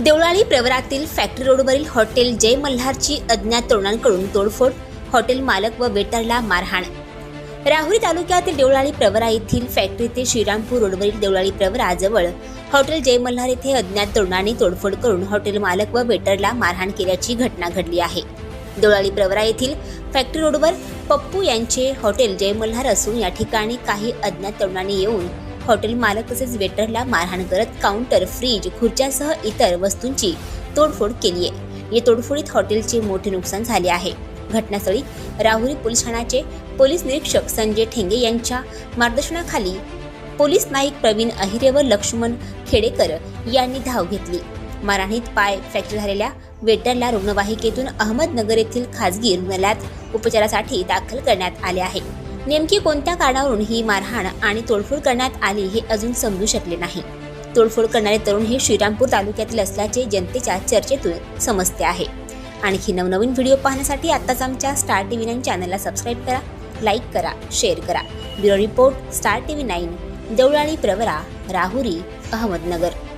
देवळाली प्रवरातील फॅक्टरी रोडवरील हॉटेल जय मल्हारची अज्ञात तरुणांकडून तोडफोड. हॉटेल मालक व वेटरला मारहाण. राहुरी तालुक्यातील देवळाली प्रवरा येथील फॅक्टरी ते श्रीरामपूर रोडवरील देवळाली प्रवराजवळ हॉटेल जय मल्हार येथे अज्ञात तरुणांनी तोडफोड करून हॉटेल मालक व वेटरला मारहाण केल्याची घटना घडली आहे. देवळाली प्रवरा येथील फॅक्टरी रोडवर पप्पू यांचे हॉटेल जय मल्हार असून या ठिकाणी काही अज्ञात तरुणांनी येऊन हॉटेल मालक तसेच वेटरला मारहाण करत काउंटर फ्रीज खुर्च्यासह इतर वस्तूंची तोडफोड केली आहे. या तोडफोडीत हॉटेलचे मोठे नुकसान झाले आहे. घटनास्थळी राहुरी पोलीस ठाण्याचे पोलीस निरीक्षक संजय ठेंगे यांच्या मार्गदर्शनाखाली पोलीस नाईक प्रवीण अहिरे व लक्ष्मण खेडेकर यांनी धाव घेतली. मारहाणीत पाय फ्रॅक्चर झालेल्या वेटरला रुग्णवाहिकेतून अहमदनगर येथील खासगी रुग्णालयात उपचारासाठी दाखल करण्यात आले आहे. नेमकी कोणत्या कारणावरून ही मारहाण आणि तोडफोड करण्यात आली हे अजून समजू शकले नाही. तोडफोड करणारे तरुण हे श्रीरामपूर तालुक्यातील असल्याचे जनतेच्या चर्चेतून समजते आहे. आणखी नवनवीन व्हिडिओ पाहण्यासाठी आत्ताच आमच्या स्टार टी व्ही नाईन चॅनलला सबस्क्राईब करा लाईक करा शेअर करा. Bureau report star T V nine Deolali Pravara Rahuri Ahmednagar.